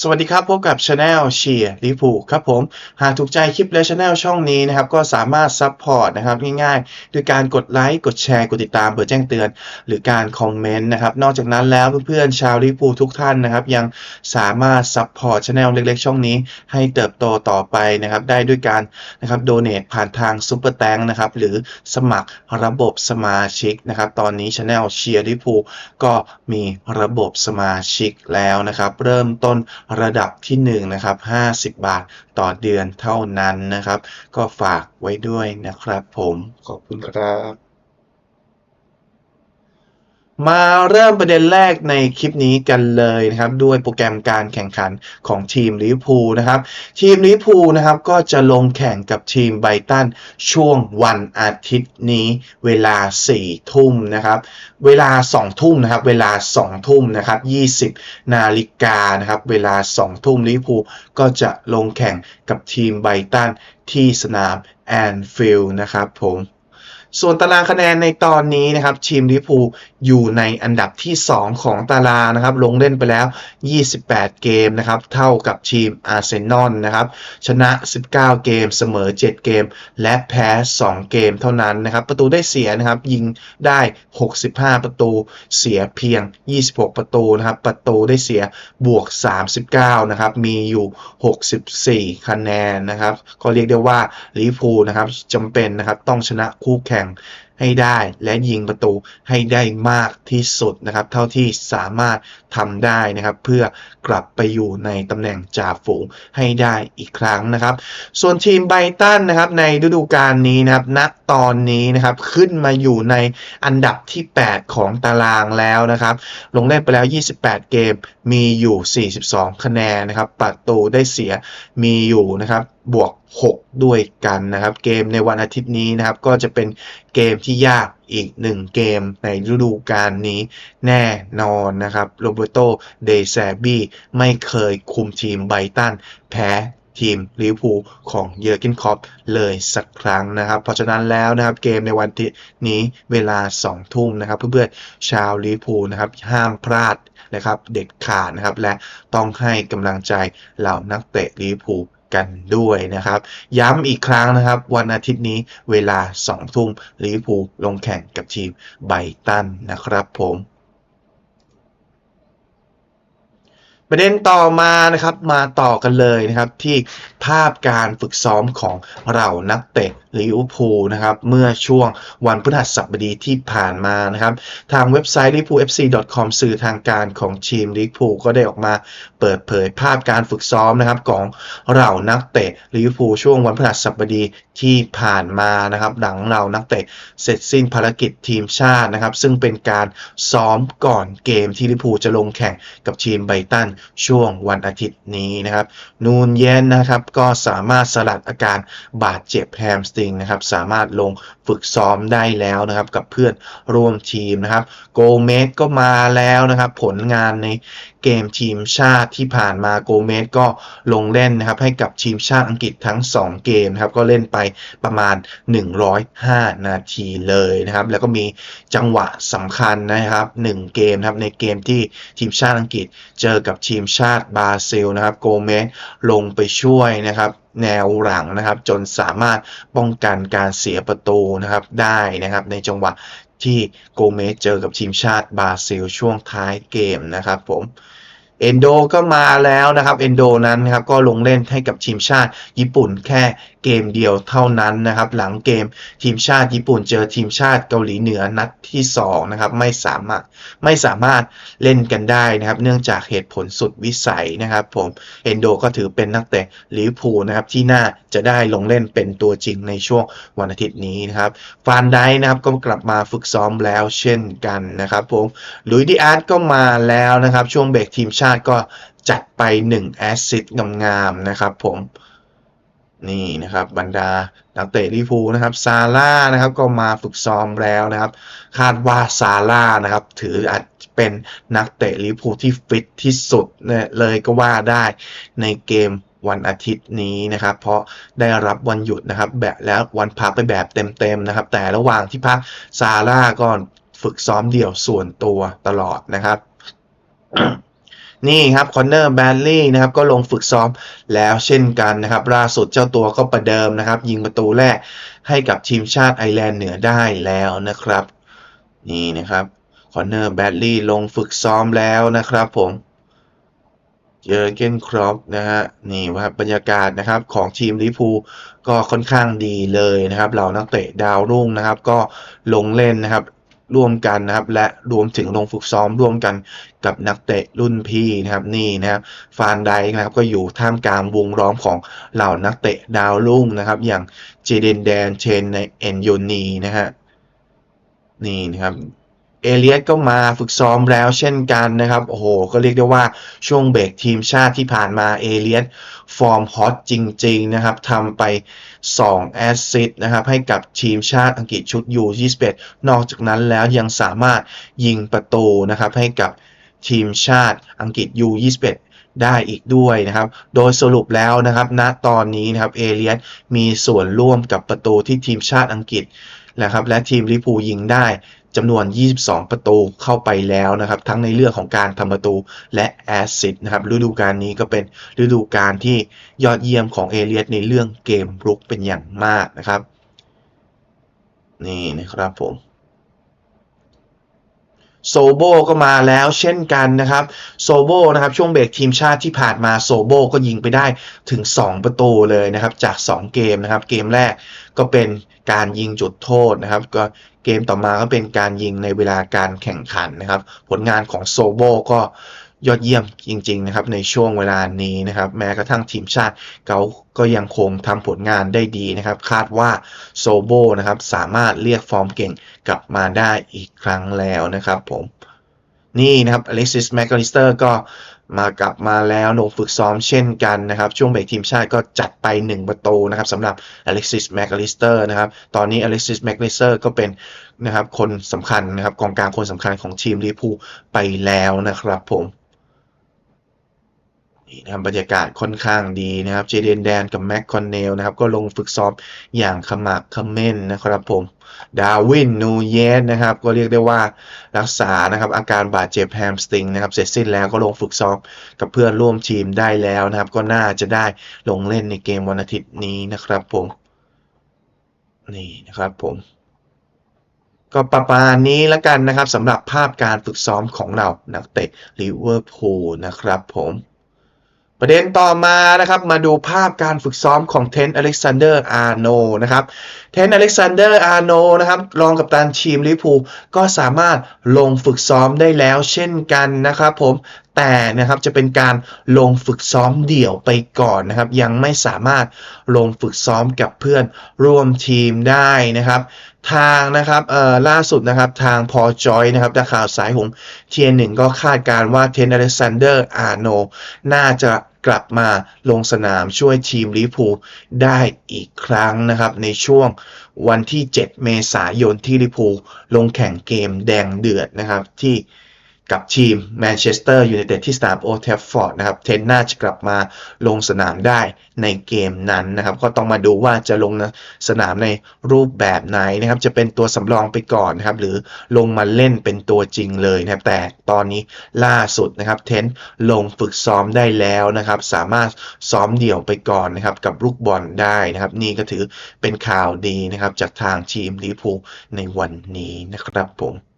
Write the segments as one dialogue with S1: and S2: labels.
S1: สวัสดีครับ พบกับ Channel เชียร์ลิปูครับผม หากถูกใจคลิปและ Channel ช่องนี้นะครับ ก็สามารถซัพพอร์ตนะครับง่ายๆด้วยการกดไลค์กดแชร์ กดติดตามเปิดแจ้งเตือน หรือการคอมเมนต์นะครับ นอกจากนั้นแล้วเพื่อนๆชาวลิปูทุกท่านนะครับ ยังสามารถซัพพอร์ต Channel เล็กๆ ช่องนี้ ให้เติบโตต่อไปนะครับ ได้ด้วยการนะครับโดเน a ผ่านทางซุปเปอร์แตงนะครับหรือสมัครระบบสมาชิกนะครับ ตอนนี้ Channel เชียร์ลิปูก็มีระบบสมาชิกแล้วนะครับ เริ่มต้นระดับที่1นะครับ50 บาทต่อเดือนเท่านั้นนะครับ ก็ฝากไว้ด้วยนะครับผมขอบคุณครับ มาเริ่มประเด็นแรกในคลิปนี้กันเลยนะครับด้วยโปรแกรมการแข่งขันของทีมลิเวอร์พูลนะครับ ทีมลิเวอร์พูลนะครับก็จะลงแข่งกับทีมไบตันช่วงวันอาทิตย์นี้เวลา 4 ทุ่มนะครับ เวลา 2 ทุ่มนะครับ เวลา 2 ทุ่มนะครับ 20 นาฬิกานะครับ เวลา 2 ทุ่มลิเวอร์พูลก็จะลงแข่งกับทีมไบตันที่สนามแอนฟิลด์นะครับผม ส่วนตารางคะแนนในตอนนี้นะครับทีมลิพูอยู่ในอันดับที่ 2 ของตารางนะครับ ลงเล่นไปแล้ว 28 เกมนะครับ เท่ากับทีมอาร์เซนอลนะครับ ชนะ 19 เกม เสมอ 7 เกม และแพ้ 2 เกมเท่านั้นนะครับ ประตูได้เสียนะครับ ยิงได้ 65 ประตู เสียเพียง 26 ประตูนะครับ ประตูได้เสียบวก 39 นะครับ มีอยู่ 64 คะแนนนะครับ ก็เรียกได้ว่าลิพูนะครับจำเป็นนะครับต้องชนะคู่แข่งให้ได้และยิงประตูให้ได้มากที่สุดนะครับ เท่าที่สามารถทำได้นะครับ เพื่อกลับไปอยู่ในตำแหน่งจ่าฝูงให้ได้อีกครั้งนะครับ ส่วนทีมไบตันนะครับ ในฤดูกาลนี้นะครับณตอนนี้นะครับขึ้นมาอยู่ในอันดับที่ 8 ของตารางแล้วนะครับ ลงเล่นไปแล้ว 28 เกมมีอยู่ 42 คะแนนนะครับประตูได้เสียมีอยู่นะครับ บวก 6 ด้วยกันนะครับ เกมในวันอาทิตย์นี้นะครับ ก็จะเป็นเกมที่ยากอีกหนึ่งเกมในฤดูกาลนี้แน่นอนนะครับโรเบโตเดแซบี้ไม่เคยคุมทีมไบตันแพ้ทีมลิเวอร์พูลของเยอร์เกนคอปเลยสักครั้งนะครับ เพราะฉะนั้นแล้วนะครับเกมในวันนี้เวลา 2 ทุ่มนะครับเพื่อนๆชาวลิเวอร์พูลนะครับห้ามพลาดนะครับเด็ดขาดนะครับและต้องให้กำลังใจเหล่านักเตะลิเวอร์พูล กันด้วยนะครับ ย้ำอีกครั้งนะครับ วันอาทิตย์นี้เวลา2ทุ่มลิเวอร์พูลลงแข่งกับทีมไบตันนะครับผม ประเด็นต่อมานะครับมาต่อกันเลยนะครับที่ภาพการฝึกซ้อมของเรานักเตะลิเวอร์พูลนะครับเมื่อช่วงวันพฤหัสบดีที่ผ่านมานะครับทางเว็บไซต์ liverpoolfc.com สื่อทางการของทีมลิเวอร์พูลก็ได้ออกมาเปิดเผยภาพการฝึกซ้อมนะครับของเรานักเตะลิเวอร์พูลช่วงวันพฤหัสบดีที่ผ่านมานะครับหลังเรานักเตะเสร็จสิ้นภารกิจทีมชาตินะครับซึ่งเป็นการซ้อมก่อนเกมที่ลิเวอร์พูลจะลงแข่งกับทีมไบรตันช่วงวันอาทิตย์นี้นะครับ นูนเย็นนะครับก็สามารถสลัดอาการบาดเจ็บแฮมสตริงนะครับสามารถลงฝึกซ้อมได้แล้วนะครับกับเพื่อนร่วมทีมนะครับโกเมสก็มาแล้วนะครับผลงานในเกมทีมชาติที่ผ่านมาโกเมสก็ลงเล่นนะครับให้กับทีมชาติอังกฤษทั้ง 2 เกมนะครับก็เล่นไปประมาณ 105 นาทีเลยนะครับแล้วก็มีจังหวะสำคัญนะครับ 1 เกมครับในเกมที่ทีมชาติอังกฤษเจอกับทีมชาติบราซิลนะครับโกเมสลงไปช่วยนะครับแนวหลังนะครับจนสามารถป้องกันการเสียประตูนะครับได้นะครับในจังหวะที่โกเมสเจอกับทีมชาติบราซิลช่วงท้ายเกมนะครับผมเอนโดก็มาแล้วนะครับเอนโดนั้นนะครับก็ลงเล่นให้กับทีมชาติญี่ปุ่นแค่ เกมเดียวเท่านั้นนะครับ หลังเกมทีมชาติญี่ปุ่นเจอทีมชาติเกาหลีเหนือนัดที่2นะครับไม่สามารถไม่สามารถเล่นกันได้นะครับ เนื่องจากเหตุผลสุดวิสัยนะครับ ผมเอนโดก็ถือเป็นนักเตะลิเวอร์พูลนะครับที่น่าจะได้ลงเล่นเป็นตัวจริงในช่วงวันอาทิตย์นี้นะครับฟานไดนะครับก็กลับมาฝึกซ้อมแล้วเช่นกันนะครับผมลุยดิอาร์ตก็มาแล้วนะครับ ช่วงเบรกทีมชาติก็จัดไป1แอสซิสต์งามๆนะครับผม นี่นะครับบรรดานักเตะลิเวอร์พูนะครับซาร่านะครับก็มาฝึกซ้อมแล้วนะครับ คาดว่าซาร่านะครับ ถืออาจเป็นนักเตะลิเวอร์พูที่ฟิตที่สุดเนี่ยเลยก็ว่าได้ในเกมวันอาทิตย์นี้นะครับ เพราะได้รับวันหยุดนะครับ แบบแล้ววันพักไปแบบเต็มๆนะครับ แต่ระหว่างที่พักซาร่าก็ฝึกซ้อมเดี่ยวส่วนตัวตลอดนะครับ นี่ครับคอนเนอร์แบนลี่นะครับก็ลงฝึกซ้อมแล้วเช่นกันนะครับล่าสุดเจ้าตัวก็ประเดิมนะครับ ยิงประตูแรกให้กับทีมชาติไอร์แลนด์เหนือได้แล้วนะครับ นี่นะครับคอนเนอร์แบดลี่ลงฝึกซ้อมแล้วนะครับผมเจอเกนครอปนะฮะนี่ว่าบรรยากาศนะครับของทีมลิพูก็ค่อนข้างดีเลยนะครับเหล่านักเตะดาวรุ่งนะครับ ก็ลงเล่นนะครับร่วมกันนะครับ และรวมถึงลงฝึกซ้อมร่วมกัน กับนักเตะรุ่นพี่นะครับนี่นะครับฟานไดนะครับก็อยู่ท่ามกลางวงล้อมของเหล่านักเตะดาวรุ่งนะครับ อย่างเจเดนแดนเชนในเอนโยนีนะฮะนี่นะครับเอเลียสก็มาฝึกซ้อมแล้วเช่นกันนะครับ โอ้โห ก็เรียกได้ว่าช่วงเบรกทีมชาติที่ผ่านมาเอเลียสฟอร์มฮอตจริง ๆ นะครับทำไป 2 แอสซิสต์นะครับ ให้กับทีมชาติอังกฤษชุด U21 นอกจากนั้นแล้วยังสามารถยิงประตูนะครับให้กับ ทีมชาติอังกฤษ U21 ได้อีกด้วยนะครับ โดยสรุปแล้วนะครับณตอนนี้นะครับเอเลียสมีส่วนร่วมกับประตูที่ทีมชาติอังกฤษนะครับและทีมลิเวอร์พูยิงได้จำนวน 22 ประตูเข้าไปแล้วนะครับ ทั้งในเรื่องของการทำประตูและแอสซิสต์นะครับ ฤดูกาลนี้ก็เป็นฤดูกาลที่ยอดเยี่ยมของเอเลียสในเรื่องเกมรุกเป็นอย่างมากนะครับ นี่นะครับผม โซโบก็มาแล้วเช่นกันนะครับโซโบนะครับช่วงเบรกทีมชาติที่ผ่านมาโซโบก็ยิงไปได้ถึง 2 ประตูเลยนะครับจาก 2 เกมนะครับเกมแรกก็เป็นการยิงจุดโทษนะครับก็เกมต่อมาก็เป็นการยิงในเวลาการแข่งขันนะครับ ผลงานของโซโบก็ ยอดเยี่ยมจริง ๆ นะครับ ในช่วงเวลานี้นะครับ แม้กระทั่งทีมชาติเขาก็ยังคงทำผลงานได้ดีนะครับ คาดว่าโซโบนะครับสามารถเรียกฟอร์มเก่งกลับมาได้อีกครั้งแล้วนะครับผมนี่นะครับอเล็กซิสแมคคาลิสเตอร์ก็มากลับมาแล้วลงฝึกซ้อมเช่นกันนะครับ ช่วงเบรกทีมชาติก็จัดไป 1 ประตูนะครับสำหรับอเล็กซิสแมคคาลิสเตอร์นะครับ ตอนนี้อเล็กซิสแมคคาลิสเตอร์ก็เป็นนะครับคนสำคัญนะครับกองกลางคนสำคัญของทีมลิเวอร์พูลไปแล้วนะครับผม นี่นะครับบรรยากาศค่อนข้างดีนะครับ เจเดนแดนกับแม็กคอนเนลนะครับ ก็ลงฝึกซ้อมอย่างขมักขม้นนะครับผม ดาวินนูเยสนะครับ ก็เรียกได้ว่ารักษานะครับ อาการบาดเจ็บแฮมสตริงนะครับ เสร็จสิ้นแล้วก็ลงฝึกซ้อมกับเพื่อนร่วมทีมได้แล้วนะครับ ก็น่าจะได้ลงเล่นในเกมวันอาทิตย์นี้นะครับผม นี่นะครับผมก็ประมาณนี้แล้วกันนะครับสำหรับภาพการฝึกซ้อมของเรานักเตะลิเวอร์พูลนะครับผม ประเด็นต่อมานะครับมาดูภาพการฝึกซ้อมของเทนอเล็กซานเดอร์อาร์โนนะครับเทนอเล็กซานเดอร์อาร์โนนะครับรองกัปตันทีมลิเวอร์พูลก็สามารถลงฝึกซ้อมได้แล้วเช่นกันนะครับผม แต่นะครับจะเป็นการลงฝึกซ้อมเดี่ยวไปก่อนนะครับ ยังไม่สามารถลงฝึกซ้อมกับเพื่อนร่วมทีมได้นะครับ ทางนะครับเอ่อล่าสุดนะครับทางพอจอยนะครับนักข่าวสายหงเทียนหนึ่งก็คาดการณ์ว่าเทนอเล็กซานเดอร์อาร์โนน่าจะกลับมาลงสนามช่วยทีมลิเวอร์พูลได้อีกครั้งนะครับ ในช่วงวันที่ 7 เมษายนที่ลิเวอร์พูลลงแข่งเกมแดงเดือดนะครับที่ กับทีมแมนเชสเตอร์ยูไนเต็ดที่สนามโอเทฟฟอร์ดนะครับเทนน่าจะกลับมาลงสนามได้ในเกมนั้นนะครับ ก็ต้องมาดูว่าจะลงสนามในรูปแบบไหนนะครับ จะเป็นตัวสำรองไปก่อนนะครับ หรือลงมาเล่นเป็นตัวจริงเลยนะครับ แต่ตอนนี้ล่าสุดนะครับ เทนลงฝึกซ้อมได้แล้วนะครับ สามารถซ้อมเดี่ยวไปก่อนนะครับ กับลูกบอลได้นะครับ นี่ก็ถือเป็นข่าวดีนะครับ จากทางทีมลิเวอร์พูลในวันนี้นะครับผม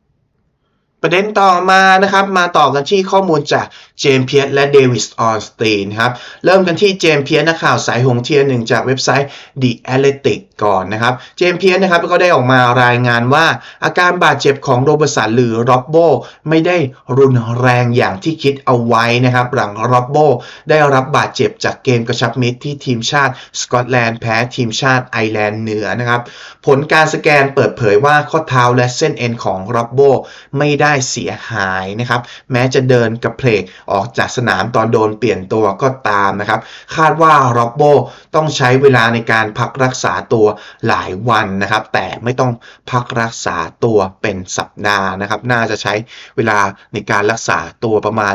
S1: ประเด็นต่อมานะครับ มาต่อกันที่ข้อมูลจากเจมส์เพียสและเดวิสออนสตีนครับ เริ่มกันที่เจมส์เพียสนักข่าวสายหงเทียนหนึ่งจากเว็บไซต์ The Athletic ก่อนนะครับ เจมเพียสนะครับก็ได้ออกมารายงานว่า อาการบาดเจ็บของโรเบร์ตสันหรือร็อบโบไม่ได้รุนแรงอย่างที่คิดเอาไว้นะครับ หลังร็อบโบได้รับบาดเจ็บจากเกมกระชับมิตรที่ทีมชาติสกอตแลนด์แพ้ทีมชาติไอร์แลนด์เหนือนะครับ ผลการสแกนเปิดเผยว่าข้อเท้าและเส้นเอ็นของร็อบโบไม่ได้เสียหายนะครับ แม้จะเดินกระเพลกออกจากสนามตอนโดนเปลี่ยนตัวก็ตามนะครับ คาดว่าร็อบโบต้องใช้เวลาในการพักรักษาตัวหลายวันนะครับ แต่ไม่ต้องพักรักษาตัวเป็นสัปดาห์นะครับ น่าจะใช้เวลาในการรักษาตัวประมาณ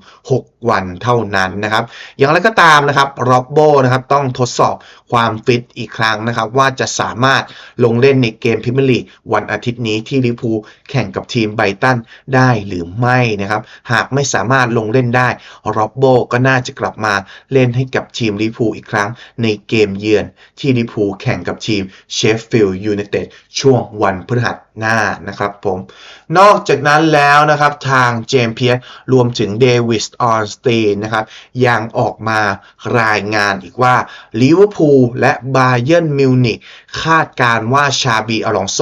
S1: 1-6 วันเท่านั้นนะครับ อย่างไรก็ตามนะครับโรบโบนะครับต้องทดสอบความฟิตอีกครั้งนะครับ ว่าจะสามารถลงเล่นในเกมพรีเมียร์ลีกวันอาทิตย์นี้ที่ลิพูแข่งกับทีมไบตันได้หรือไม่นะครับ หากไม่สามารถลงเล่นได้โรบโบก็น่าจะกลับมาเล่นให้กับทีมลิพูอีกครั้งในเกมเยือนที่ลิพูแข่งกับทีมเชฟฟิลด์ยูไนเต็ดช่วงวันพฤหัสหน้านะครับผมนอกจากนั้นแล้วนะครับทางเจมเพียร์รวมถึงเดวิสออนสตีนนะครับยังออกมารายงานอีกว่าลิเวอร์พูลและบาเยิร์นมิวนิกคาดการว่าชาบีอลองโซ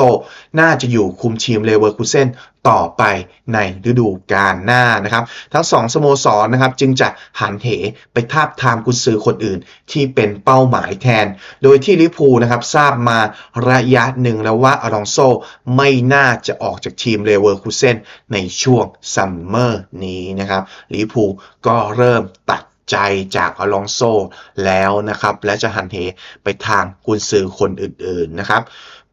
S1: น่าจะอยู่คุมทีมเลเวอร์คูเซน ต่อไปในฤดูกาลหน้านะครับ ทั้งสองสโมสรนะครับจึงจะหันเหไปทาบทามกุนซือคนอื่นที่เป็นเป้าหมายแทน โดยที่ลิพูนะครับทราบมาระยะหนึ่งแล้วว่าอลองโซไม่น่าจะออกจากทีมเลเวอร์คูเซนในช่วงซัมเมอร์นี้นะครับลิพูก็เริ่มตัดใจจากอลองโซแล้วนะครับ และจะหันเหไปทางกุนซือคนอื่นๆนะครับ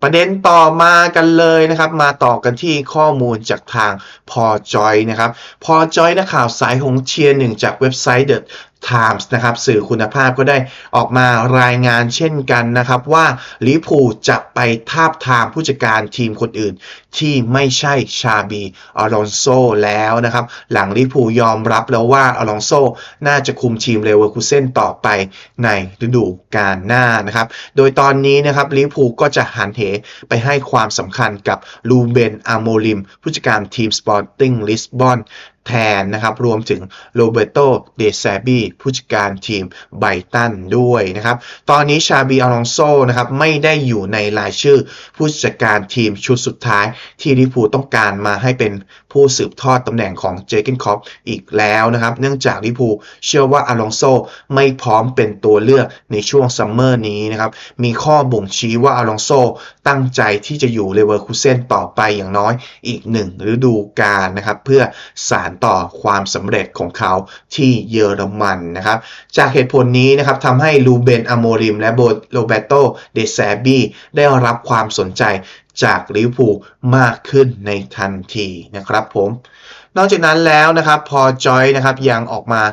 S1: ประเด็นต่อมากันเลยนะครับ มาต่อกันที่ข้อมูลจากทางพอจอยนะครับพอจอยนักข่าวสายหงเชียร์หนึ่งจากเว็บไซต์ The Times นะครับสื่อคุณภาพก็ได้ออกมารายงานเช่นกันนะครับว่าลิพูจะไปทาบทามผู้จัดการทีมคนอื่น ที่ไม่ใช่ชาบีอลอนโซแล้วนะครับ หลังลิพูยอมรับแล้วว่าอลอนโซน่าจะคุมทีมเลเวอร์คูเซนต่อไปในฤดูกาลหน้านะครับ โดยตอนนี้นะครับลิพูก็จะหันเหไปให้ความสำคัญกับลูเบนอาโมลิม ผู้จัดการทีมสปอร์ติ้งลิสบอนแทนนะครับ รวมถึงโรเบโตเดซาบีผู้จัดการทีมไบตันด้วยนะครับ ตอนนี้ชาบีอลองโซนะครับไม่ได้อยู่ในรายชื่อผู้จัดการทีมชุดสุดท้าย ที่ลิพูต้องการมาให้เป็นผู้สืบทอดตำแหน่งของเจเกนคอปอีกแล้วนะครับ เนื่องจากลิพูเชื่อว่าอลองโซไม่พร้อมเป็นตัวเลือกในช่วงซัมเมอร์นี้นะครับ มีข้อบ่งชี้ว่าอลองโซตั้งใจที่จะอยู่เลเวอร์คูเซนต่อไปอย่างน้อยอีกหนึ่งฤดูกาลนะครับ เพื่อสารต่อความสำเร็จของเขาที่เยอรมันนะครับ จากเหตุผลนี้นะครับทำให้ลูเบนอโมริม และโบโรเบโตเดซบีได้รับความสนใจจากลิเวอร์พูลมากขึ้นในทันทีนะครับผม นอกจากนั้นแล้วนะครับพอจอยนะครับยังออกมา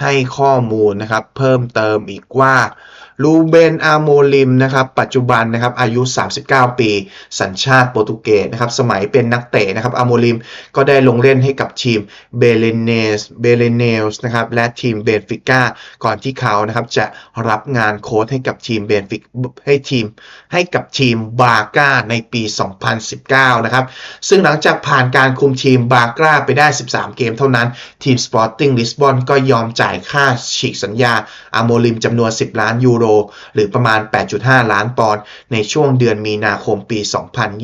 S1: ให้ข้อมูลนะครับเพิ่มเติมอีกว่า ลูเบนอาโมลิมนะครับปัจจุบันนะครับอายุ 39 ปี สัญชาติโปรตุเกสนะครับสมัยเป็นนักเตะนะครับอาโมลิมก็ได้ลงเล่นให้กับทีมเบเลเนสเบเลเนลส์นะครับและทีมเบนฟิก้าก่อนที่เขานะครับจะรับงานโค้ชให้กับทีมเบนฟิกให้ทีมให้กับทีมบาก้าในปี 2019 นะครับซึ่งหลังจากผ่านการคุมทีมบาก้าไปได้ 13 เกมเท่านั้น ทีมสปอร์ติ้งลิสบอนก็ยอมจ่ายค่าฉีกสัญญาอาโมลิมจำนวน 10 ล้านยูโรหรือประมาณ 8.5 ล้านปอนด์ในช่วงเดือนมีนาคมปี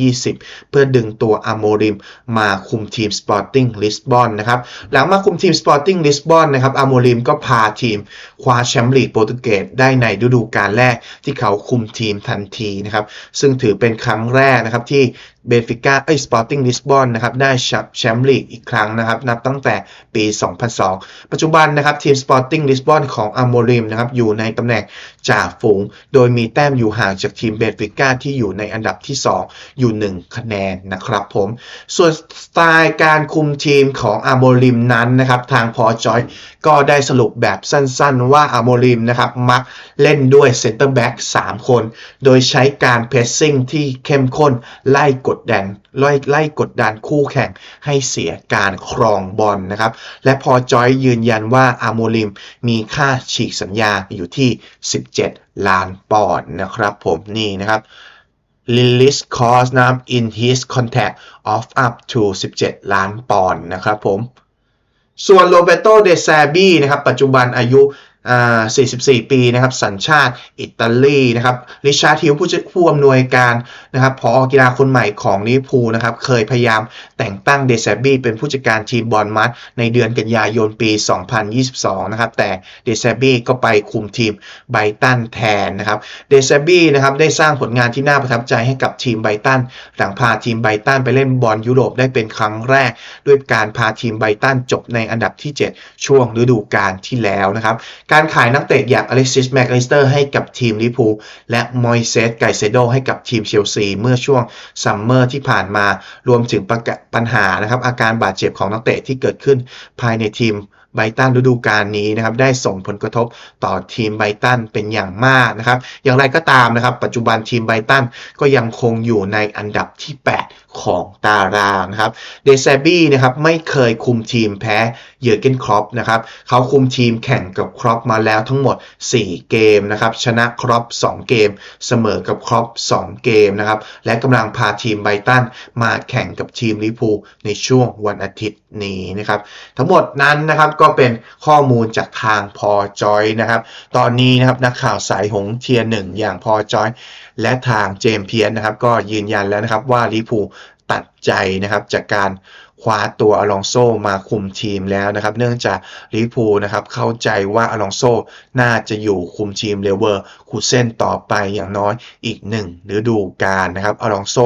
S1: 2020 เพื่อดึงตัวอาโมริมมาคุมทีมสปอร์ติ้งลิสบอนนะครับหลังมาคุมทีมสปอร์ติ้งลิสบอนนะครับอาโมริมก็พาทีมคว้าแชมป์ลีกโปรตุเกสได้ในฤดูกาลแรกที่เขาคุมทีมทันทีนะครับซึ่งถือเป็นครั้งแรกนะครับที่เบฟิก้าเอ้สปอร์ติ้งลิสบอนนะครับได้แชมป์ลีกอีกครั้งนะครับนับตั้งแต่ปี 2002 ปัจจุบันนะครับทีมสปอร์ติ้งลิสบอนของอาโมริมนะครับอยู่ในตำแหน่งจ่าฝูง โดยมีแต้มอยู่ห่างจากทีมเบฟิก้าที่อยู่ในอันดับที่ 2 อยู่ 1 คะแนนนะครับผม ส่วนสไตล์การคุมทีมของอาโมริมนั้นนะครับทางพอจอยก็ได้สรุปแบบสั้นๆ ว่าอาโมริมนะครับมักเล่นด้วยเซนเตอร์แบ็ก3คน โดยใช้การเพรสซิ่งที่เข้มข้นไล่กดดันไล่ไล่กดดันคู่แข่งให้เสียการครองบอลนะครับ และพอจอยยืนยันว่าอาโมริมมีค่าฉีกสัญญาอยู่ที่ 17 ล้านปอนด์นะครับผมนี่นะครับ release cost นะครับ in his contract of up to 17 ล้านปอนด์นะครับผม ส่วนโรเบโต เดซาบีนะครับ ปัจจุบันอายุ 44 ปีนะครับสัญชาติอิตาลีนะครับริชาร์ดฮิลผู้ผู้อำนวยการนะครับพอกีฬาคนใหม่ของลิเวอร์พูลนะครับเคยพยายามแต่งตั้งเดซาบีเป็นผู้จัดการทีมบอลมัดในเดือนกันยายนปี 2022 นะครับแต่เดซาบีก็ไปคุมทีมไบตันแทนนะครับเดซาบีนะครับได้สร้างผลงานที่น่าประทับใจให้กับทีมไบตันหลังพาทีมไบตันไปเล่นบอลยุโรปได้เป็นครั้งแรก ด้วยการพาทีมไบตันจบในอันดับที่ 7 ช่วงฤดูกาลที่แล้วนะครับการขายนักเตะอย่างอเล็กซิสแม c อลิสเตอร์ให้กับทีมลิพูและมอยเซสไกเซโดให้กับทีมเชลซีเมื่อช่วงซัมเมอร์ที่ผ่านมารวมถึงป,ปัญหานะครับอาการบาดเจ็บของนักเตะที่เกิดขึ้นภายในทีมไบตันฤดูกาลนี้นะครับได้ส่งผลกระทบต่อทีมไบตันเป็นอย่างมากนะครับ อย่างไรก็ตามนะครับ ปัจจุบันทีมไบตันก็ยังคงอยู่ในอันดับที่ 8 ของตารางนะครับเดซบี้นะครับไม่เคยคุมทีมแพ้ เยอร์เกนครอปนะครับเขาคุมทีมแข่งกับครอปมาแล้วทั้งหมด 4 เกมนะครับชนะครอป2 เกม เสมอกับครอป2 เกมนะครับและกำลังพาทีมไบตันมาแข่งกับทีมลิพูในช่วงวันอาทิตย์นี้นะครับทั้งหมดนั้นนะครับก็เป็นข้อมูลจากทางพอจอยนะครับตอนนี้นะครับนักข่าวสายหงเทียร์หนึ่งอย่างพอจอย และทางเจมเพียนนะครับก็ยืนยันแล้วนะครับว่าลิพูตัดใจนะครับจากการ คว้าตัวอลองโซมาคุมทีมแล้วนะครับ เนื่องจากลิพูนะครับเข้าใจว่าอลองโซน่าจะอยู่คุมทีมเลเวอร์ คูเซนต่อไปอย่างน้อยอีกหนึ่งฤดูกาลนะครับอลองโซ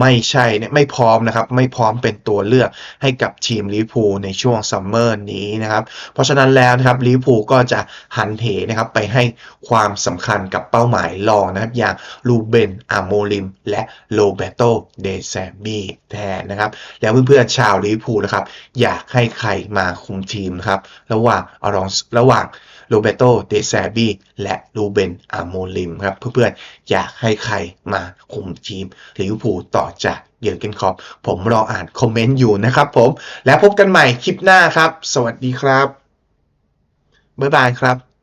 S1: ไม่ใช่ไม่พร้อมนะครับไม่พร้อมเป็นตัวเลือกให้กับทีมลิเวอร์พูลในช่วงซัมเมอร์นี้นะครับเพราะฉะนั้นแล้วนะครับลิเวอร์พูลก็จะหันเหนะครับไปให้ความสำคัญกับเป้าหมายรองนะครับอย่างลูเบนอาโมลิม และโรเบโตเดแซมีแทนนะครับแล้วเพื่อนๆชาวลิเวอร์พูลนะครับอยากให้ใครมาคุมทีมนะครับระหว่างอารองระหว่าง โรเบโตเดแซบีและลูเบนอาโมลิมครับเพื่อนๆอยากให้ใครมาคุมทีมลิเวอร์พูลต่อจากเยอร์เกนคอปผมรออ่านคอมเมนต์อยู่นะครับผม แล้วพบกันใหม่คลิปหน้าครับ สวัสดีครับ บ๊ายบายครับ